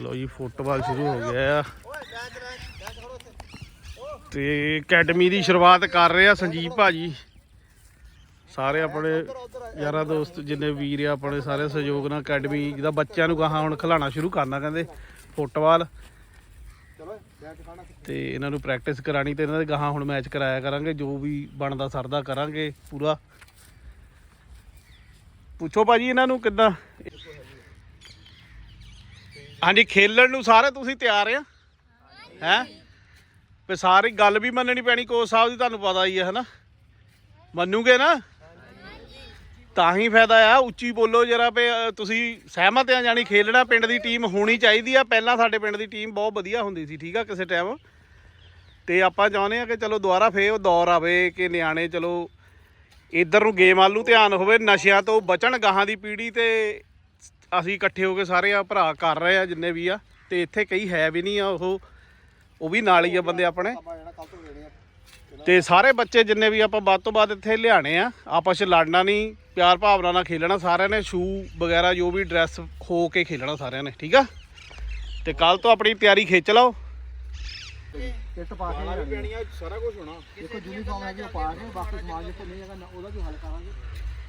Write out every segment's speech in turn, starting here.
ਲੋ ਜੀ, ਫੁੱਟਬਾਲ ਸ਼ੁਰੂ ਹੋ ਗਿਆ ਆ। ਤੇ ਅਕੈਡਮੀ ਦੀ ਸ਼ੁਰੂਆਤ ਕਰ ਰਹੇ ਆ ਸੰਜੀਵ ਭਾਜੀ। ਸਾਰੇ ਆਪਣੇ ਯਾਰਾਂ ਦੋਸਤ, ਜਿੰਨੇ ਵੀਰ ਆ, ਆਪਣੇ ਸਾਰੇ ਸਹਿਯੋਗ ਨਾਲ ਅਕੈਡਮੀ ਜਿਹਦਾ ਬੱਚਿਆਂ ਨੂੰ ਗਾਹਾਂ ਹੁਣ ਖਿਲਾਉਣਾ ਸ਼ੁਰੂ ਕਰਨਾ ਕਹਿੰਦੇ, ਫੁੱਟਬਾਲ। ਤੇ ਇਹਨਾਂ ਨੂੰ ਪ੍ਰੈਕਟਿਸ ਕਰਾਣੀ ਤੇ ਇਹਨਾਂ ਦੇ ਗਾਹਾਂ ਹੁਣ ਮੈਚ ਕਰਾਇਆ ਕਰਾਂਗੇ, ਜੋ ਵੀ ਬਣਦਾ ਸਰਦਾ ਕਰਾਂਗੇ ਪੂਰਾ। ਪੁੱਛੋ ਭਾਜੀ ਇਹਨਾਂ ਨੂੰ ਕਿੱਦਾਂ। ਹਾਂਜੀ, ਖੇਲਣ ਨੂੰ ਸਾਰੇ ਤੁਸੀਂ ਤਿਆਰ ਆ? ਹੈ? ਵੀ ਸਾਰੀ ਗੱਲ ਵੀ ਮੰਨਣੀ ਪੈਣੀ, ਕੋਚ ਸਾਹਿਬ ਦੀ ਤੁਹਾਨੂੰ ਪਤਾ ਹੀ ਹੈ ਹਨਾ? ਮੰਨੂਗੇ ਨਾ? ਤਾਂ ਹੀ ਫਾਇਦਾ ਆ, ਉੱਚੀ ਬੋਲੋ ਜਰਾ ਪੇ ਤੁਸੀਂ ਸਹਿਮਤ ਆ ਜਾਣੀ ਖੇਲਣਾ, ਪਿੰਡ ਦੀ ਟੀਮ ਹੋਣੀ ਚਾਹੀਦੀ ਆ। ਪਹਿਲਾਂ ਸਾਡੇ ਪਿੰਡ ਦੀ ਟੀਮ ਬਹੁਤ ਵਧੀਆ ਹੁੰਦੀ ਸੀ, ਠੀਕ ਆ, ਕਿਸੇ ਟਾਈਮ ਤੇ ਆਪਾਂ ਚਾਹੁੰਦੇ ਆ ਕਿ ਚਲੋ ਦੁਬਾਰਾ ਫੇਰ ਉਹ ਦੌਰ ਆਵੇ, ਕਿ ਨਿਆਣੇ ਚਲੋ ਇਧਰ ਨੂੰ ਗੇਮ ਵੱਲ ਨੂੰ ਧਿਆਨ ਹੋਵੇ, ਨਸ਼ਿਆਂ ਤੋਂ ਬਚਣ, ਗਾਹਾਂ ਦੀ ਪੀੜ੍ਹੀ ਤੇ ਅਸੀਂ ਇਕੱਠੇ ਹੋ ਕੇ ਸਾਰੇ ਆ ਭਰਾ ਕਰ ਰਹੇ ਆ, ਜਿੰਨੇ ਵੀ ਆ, ਤੇ ਇੱਥੇ ਕਈ ਹੈ ਵੀ ਨਹੀਂ ਆ ਉਹ ਉਹ ਵੀ ਨਾਲ ਹੀ ਆ ਬੰਦੇ ਆਪਣੇ। ਤੇ ਸਾਰੇ ਬੱਚੇ ਜਿੰਨੇ ਵੀ ਆਪਾਂ ਵੱਧ ਤੋਂ ਵੱਧ ਇੱਥੇ ਲਿਆਣੇ ਆ। ਆਪਸ ਚ ਲੜਨਾ ਨਹੀਂ, ਪਿਆਰ ਭਾਵਨਾ ਨਾਲ ਖੇਲਣਾ ਸਾਰਿਆਂ ਨੇ, ਸ਼ੂ ਵਗੈਰਾ ਜੋ ਵੀ ਡਰੈਸ ਖੋ ਕੇ ਖੇਲਣਾ ਸਾਰਿਆਂ ਨੇ, ਠੀਕ ਆ? ਤੇ ਕੱਲ ਤੋਂ ਆਪਣੀ ਤਿਆਰੀ ਖਿੱਚ ਲਓ। ਕਿੱਟ ਪਾ ਕੇ ਵੀ ਪੈਣੀਆਂ ਸਾਰਾ ਕੁਝ ਹੋਣਾ। ਦੇਖੋ ਯੂਨੀਫਾਰਮ ਹੈਗੀ ਉਹ ਪਾ ਕੇ ਬਾਕੀ ਸਮਾਨ ਜਿੱਥੇ ਨਹੀਂ ਹੈਗਾ ਨਾ ਉਹਦਾ ਵੀ ਹੱਲ ਕਰਾਂਗੇ।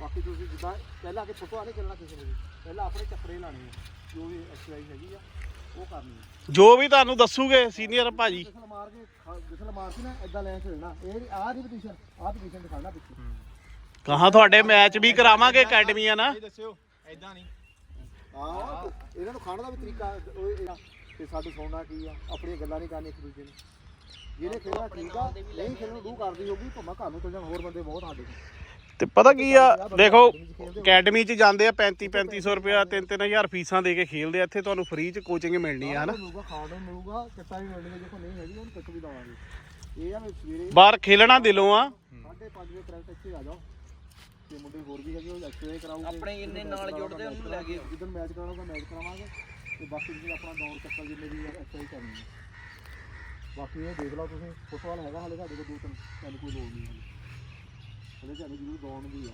ਬਾਕੀ ਤੁਸੀਂ ਜਿੱਦਾਂ ਪਹਿਲਾਂ ਕਿ ਫੁੱਟਬਾਲ ਨਹੀਂ ਚੱਲਣਾ ਕਿਸੇ ਨੇ ਵੀ। ਪਹਿਲਾਂ ਆਪਣੇ ਚੱਕਰੇ ਲਾਣੇ ਆ ਜੋ ਵੀ ਐਕਸਰਸਾਈਜ਼ ਹੈਗੀ ਆ ਉਹ ਕਰਨੀ ਆ। ਜੋ ਵੀ ਤੁਹਾਨੂੰ ਦੱਸੂਗੇ ਸੀਨੀਅਰ ਭਾਜੀ। ਜਿਸਲ ਮਾਰ ਕੇ ਖਾ- ਜਿਸਲ ਮਾਰ ਕੇ ਨਾ ਇਦਾਂ ਲੈਣ ਚੱਲਣਾ। ਇਹ ਆਹ ਦੀ ਪੋਜੀਸ਼ਨ ਆਹ ਪੋਜੀਸ਼ਨ ਦਿਖਾਣਾ ਪਿੱਛੇ। ਕਹਾਂ ਤੁਹਾਡੇ ਮੈਚ ਵੀ ਕਰਾਵਾਂਗੇ ਅਕੈਡਮੀਆਂ ਨਾ? ਇਹ ਦੱਸਿਓ ਐਦਾਂ ਨਹੀਂ। ਆਹ ਇਹਨਾਂ ਨੂੰ ਖਾਣ ਦਾ ਵੀ ਤਰੀਕਾ ਉਹ ਇਹ ਕਿ ਸਾਡੇ ਸੌਣਾ ਕੀ ਆ? ਆਪਣੀਆਂ ਗੱਲਾਂ ਨਹੀਂ ਕਰਨੀਆਂ ਇੱਕ ਦੂਜੇ ਨੂੰ। ਜਿਹਨੇ ਖੇਡਣਾ ਠੀਕ ਆ ਨਹੀਂ ਖੇਡਣ ਨੂੰ ਦੂ ਕਰਦੀ ਹੋਊਗੀ ਭਾਵੇਂ ਘਰ ਨੂੰ ਚੱਲ ਜਾਣ ਹੋਰ ਬੰਦੇ ਬਹੁਤ ਸਾਡੇ ਤੇ ਪਤਾ ਕੀ ਆ ਦੇਖੋ ਅਕੈਡਮੀ 'ਚ ਜਾਂਦੇ ਆ 35 3500 ਰੁਪਇਆ 3 3000 ਫੀਸਾਂ ਦੇ ਕੇ ਖੇਲਦੇ ਆ ਇੱਥੇ ਤੁਹਾਨੂੰ ਫ੍ਰੀ 'ਚ ਕੋਚਿੰਗ ਮਿਲਣੀ ਆ ਹਨਾ? ਮਿਲੂਗਾ ਖਾਣ ਨੂੰ ਮਿਲੂਗਾ ਕਿੱਟਾ ਵੀ ਮਿਲਣਗੇ ਜੇ ਕੋਈ ਨਹੀਂ ਹੈਗੀ ਉਹਨੂੰ ਕਿੱਟ ਵੀ ਦਵਾਂਗੇ। ਇਹ ਆ ਵੀ ਸਵੇਰੇ ਬਾਹਰ ਖੇਲਣਾ ਦਿਲੋਂ ਆ। 5:30 ਵਜੇ ਪ੍ਰੈਕਟਿਸ ਇੱਥੇ ਆ ਜਾਓ। ਤੇ ਮੁੰਡੇ ਹੋਰ ਵੀ ਹੈਗੇ ਉਹ ਐਕਸਰਸਾਈਜ਼ ਕਰਾਉਗੇ ਆਪਣੇ ਇੰਨੇ ਨਾਲ ਜੁੜਦੇ ਉਹਨੂੰ ਲੈ ਕੇ ਜਿੱਦਣ ਮੈਚ ਕਰਾਉਣਾ ਮੈਚ ਕਰਾਵਾਂਗੇ। ਤੇ ਬਾਕੀ ਤੁਸੀਂ ਆਪਣਾ ਦੌੜ ਚੱਕਰ ਜਿੰਨੇ ਵੀ ਐਕਸਰਸਾਈਜ਼ ਕਰਨੀ ਹੈ ਬਾਕੀ ਇਹ ਦੇਖ ਲਓ ਤੁਸੀਂ ਫੁੱਟਬਾਲ ਹੈਗਾ ਹਾਲੇ ਸਾਡੇ ਕੋਲ ਦੋ ਤਿੰਨ ਤੁਹਾਨੂੰ ਕੋਈ ਲੋੜ ਨਹੀਂ ਹੈ ਹਲੇ ਤੁਹਾਨੂੰ ਜ਼ਰੂਰ ਦੌੜਨ ਦੀ ਆ।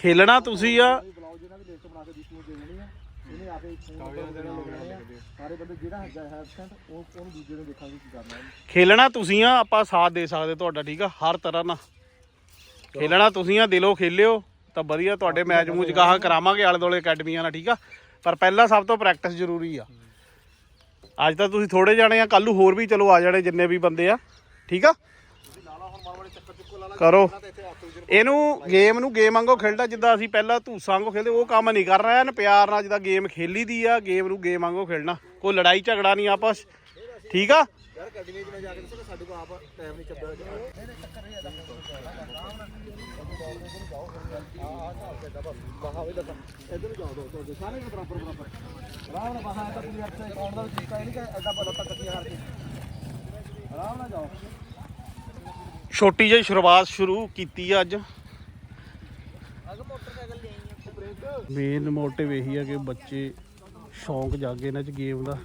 ਖੇਲਣਾ ਤੁਸੀਂ ਆ। ਬਲੌਗ ਜਿਹਨਾਂ ਵੀ ਲਿਸਟ ਬਣਾ ਕੇ ਦਿੱਤੀ ਉਹ ਦੇ ਦੇਣੀ ਆ ਇਹਨੇ ਆ ਕੇ ਫੋਨ ਲਿਖਣੇ ਆ। ਸਾਰੇ ਬੰਦੇ ਜਿਹੜਾ ਹੈਗਾ ਹੈ ਐਬਸੈਂਟ ਉਹ ਉਹਨੂੰ ਦੂਜੇ ਨੂੰ ਦੇਖਾਂਗੇ ਕੀ ਕਰਨਾ ਹੈ। ਖੇਲਣਾ ਤੁਸੀਂ ਆ ਆਪਾਂ ਸਾਥ ਦੇ ਸਕਦੇ ਤੁਹਾਡਾ ਠੀਕ ਆ? ਹਰ ਤਰ੍ਹਾਂ ਨਾਲ। ਖੇਲਣਾ ਤੁਸੀਂ ਆ ਦਿਲੋਂ ਖੇਲਿਓ ਤਾਂ ਵਧੀਆ ਤੁਹਾਡੇ ਮੈਚ ਮੂਚ ਗਾਹਾਂ ਕਰਾਵਾਂਗੇ ਆਲੇ ਦੋਲੇ ਅਕੈਡਮੀਆਂ ਨਾਲ ਠੀਕ ਆ? ਪਰ ਪਹਿਲਾਂ ਸਭ ਤੋਂ ਪ੍ਰੈਕਟਿਸ ਜ਼ਰੂਰੀ ਆ। ਅੱਜ ਤਾਂ ਤੁਸੀਂ ਥੋੜੇ ਜਾਣੇ ਆ ਕੱਲ ਨੂੰ ਹੋਰ ਵੀ ਚਲੋ ਆ ਜਾਣੇ ਜਿੰਨੇ ਵੀ ਬੰਦੇ ਆ। ਠੀਕ ਆ? ਕਰੋ। ਇਹਨੂੰ ਗੇਮ ਨੂੰ ਗੇਮ ਵਾਂਗੂ ਖੇਡਦਾ ਜਿੱਦਾਂ ਅਸੀਂ ਪਹਿਲਾਂ ਧੂਸਾ ਵਾਂਗੂ ਖੇਡਦੇ, ਉਹ ਕੰਮ ਨਹੀਂ ਕਰ ਰਿਹਾ। ਐਨ ਪਿਆਰ ਨਾਲ ਜਿੱਦਾਂ ਗੇਮ ਖੇਲੀ ਦੀ ਆ ਗੇਮ ਨੂੰ ਗੇਮ ਵਾਂਗੂ ਖੇਡਣਾ। ਕੋਈ ਲੜਾਈ ਝਗੜਾ ਨਹੀਂ ਆਪਸ। ਠੀਕ ਆ? ਯਾਰ ਅਕੈਡਮੀ 'ਚ ਜਾ ਕੇ ਦੱਸਾਂ ਸਾਡੇ ਕੋਲ ਆਪ ਟਾਈਮ ਨਹੀਂ ਚੱਲਦਾ ਛੋਟੀ ਜਿਹੀ ਸ਼ੁਰੂਆਤ ਸ਼ੁਰੂ ਕੀਤੀ ਅੱਜ। ਮੇਨ ਮੋਟਿਵ ਇਹੀ ਆ ਕਿ ਬੱਚੇ ਸ਼ੌਂਕ ਜਾਗੇ ਇਹਨਾਂ 'ਚ ਗੇਮ ਦਾ।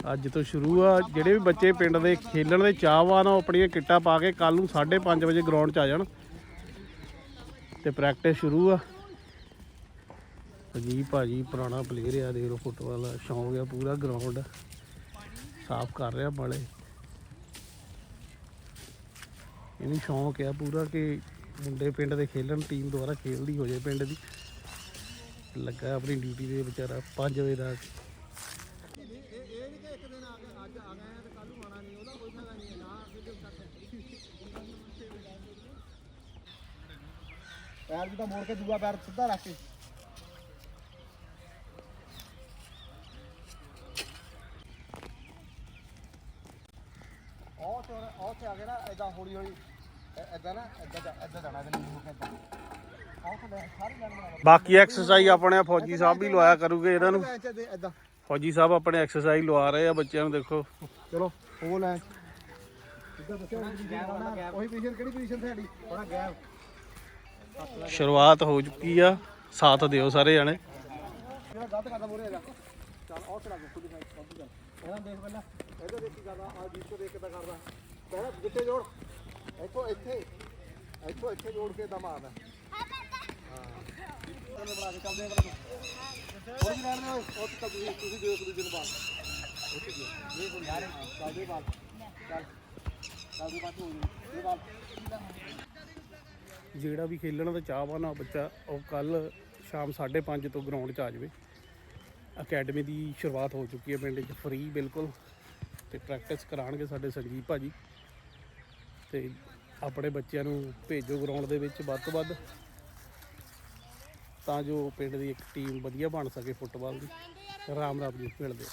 ਅੱਜ ਤੋਂ ਸ਼ੁਰੂ ਆ, ਜਿਹੜੇ ਵੀ ਬੱਚੇ ਪਿੰਡ ਦੇ ਖੇਲਣ ਦੇ ਚਾਹਵਾਨ ਆ, ਉਹ ਆਪਣੀਆਂ ਕਿੱਟਾਂ ਪਾ ਕੇ ਕੱਲ ਨੂੰ 5:30 ਵਜੇ ਗਰਾਊਂਡ 'ਚ ਆ ਜਾਣ। ਤੇ ਪ੍ਰੈਕਟਿਸ ਸ਼ੁਰੂ ਆ। ਅਜੀਬ ਭਾਜੀ ਪੁਰਾਣਾ ਪਲੇਅਰ ਆ, ਦੇਖ ਲਓ ਫੁੱਟਬਾਲ ਸ਼ੌਂਕ ਆ ਪੂਰਾ ਗਰਾਊਂਡ ਸਾਫ਼ ਕਰ ਰਿਹਾ ਬਾਲੇ ਇਹਨੂੰ ਸ਼ੌਂਕ ਆ ਪੂਰਾ ਕਿ ਮੁੰਡੇ ਪਿੰਡ ਦੇ ਖੇਲਣ ਟੀਮ ਦੁਆਰਾ ਖੇਲਦੀ ਹੋ ਜਾਏ ਪਿੰਡ ਦੀ। ਲੱਗਾ ਆਪਣੀ ਡਿਊਟੀ ਦੇ ਵਿਚਾਰਾ 5 ਵਜੇ ਦਾ ਪੈਰ ਜਿੱਦਾਂ ਮੋੜ ਕੇ ਦੂਆ ਪੈਰ ਸਿੱਧਾ ਰੱਖ ਕੇ। ਉਹ ਤੇ ਉਹ ਤੇ ਆ ਗਿਆ ਨਾ ਇਦਾਂ ਹੌਲੀ ਹੌਲੀ ਇਦਾਂ ਨਾ ਇਦਾਂ ਇਦਾਂ ਜਾਣਾ ਤੇ ਸਾਰੀ ਲਾਈਨ ਬਣਾ ਬਾਕੀ ਐਕਸਰਸਾਈਜ਼ ਆਪਣੇ ਫੌਜੀ ਸਾਹਿਬ ਵੀ ਲਵਾਇਆ ਕਰੂਗੇ ਇਹਨਾਂ ਨੂੰ। ਇਦਾਂ ਫੌਜੀ ਸਾਹਿਬ ਆਪਣੇ ਐਕਸਰਸਾਈਜ਼ ਲਵਾ ਰਹੇ ਆ ਬੱਚਿਆਂ ਨੂੰ ਦੇਖੋ। ਚਲੋ ਉਹ ਲੈ। ਉਹੀ ਪੋਜੀਸ਼ਨ ਕਿਹੜੀ ਪੋਜੀਸ਼ਨ ਸਾਡੀ? ਥੋੜਾ ਗੈਪ ਸ਼ੁਰੂਆਤ ਹੋ ਚੁੱਕੀ ਆ। ਸਾਥ ਦਿਓ ਸਾਰੇ ਜਾਣੇ। ਗਲਤ ਕਰਦਾ ਮੋਰੇ ਆ ਚੱਲ ਉਹ ਚਲਾ ਖੁਦ ਮੈਂ ਸਭ ਗੱਲ ਇਹਨਾਂ ਦੇਖ ਪਹਿਲਾਂ ਇਹਦਾ ਦੇਖ ਕੀ ਕਰਦਾ ਆ ਜੀਤ ਤੋਂ ਦੇਖ ਕਿਦਾਂ ਕਰਦਾ ਪਹਿਲਾਂ ਜਿੱਥੇ ਜੋੜ ਇੱਥੋਂ ਇੱਥੇ ਇੱਥੋਂ ਇੱਥੇ ਜੋੜ ਕੇ ਦਮ ਆਦਾ ਹਾਂ ਬਣਾ ਕੇ ਚੱਲਦੇ ਬਣਾ ਹੋਰ ਵੀ ਰਹਿਣ ਦੇ ਉਹ ਤੁਸੀਂ ਤੁਸੀਂ ਦਿਓ ਇੱਕ ਦੂਜੇ ਨੂੰ ਬਾਤ ਇਹ ਕੋਈ ਯਾਰ ਚੱਲਦੇ ਬਾਤ ਚੱਲ ਚੱਲਦੇ ਬਾਤ ਹੋ ਜੀ ਇਹ ਬਾਤ ਜਿਹੜਾ ਵੀ ਖੇਲਣ ਦਾ ਚਾਹਵਾਨ ਆ ਬੱਚਾ, ਉਹ ਕੱਲ ਸ਼ਾਮ 5:30 ਤੋਂ ਗਰਾਊਂਡ 'ਚ ਆ ਜਾਵੇ। ਅਕੈਡਮੀ ਦੀ ਸ਼ੁਰੂਆਤ ਹੋ ਚੁੱਕੀ ਹੈ ਪਿੰਡ 'ਚ ਫ੍ਰੀ ਬਿਲਕੁਲ। ਤੇ ਪ੍ਰੈਕਟਿਸ ਕਰਾਣਗੇ ਸਾਡੇ ਸੰਜੀਵ ਭਾਜੀ। ਤੇ ਆਪਣੇ ਬੱਚਿਆਂ ਨੂੰ ਭੇਜੋ ਗਰਾਊਂਡ ਦੇ ਵਿੱਚ ਵੱਧ ਤੋਂ ਵੱਧ। ਤਾਂ ਜੋ ਪਿੰਡ ਦੀ ਇੱਕ ਟੀਮ ਵਧੀਆ ਬਣ ਸਕੇ ਫੁੱਟਬਾਲ ਦੀ। ਰਾਮ ਰਾਮ ਜੀ, ਮਿਲਦੇ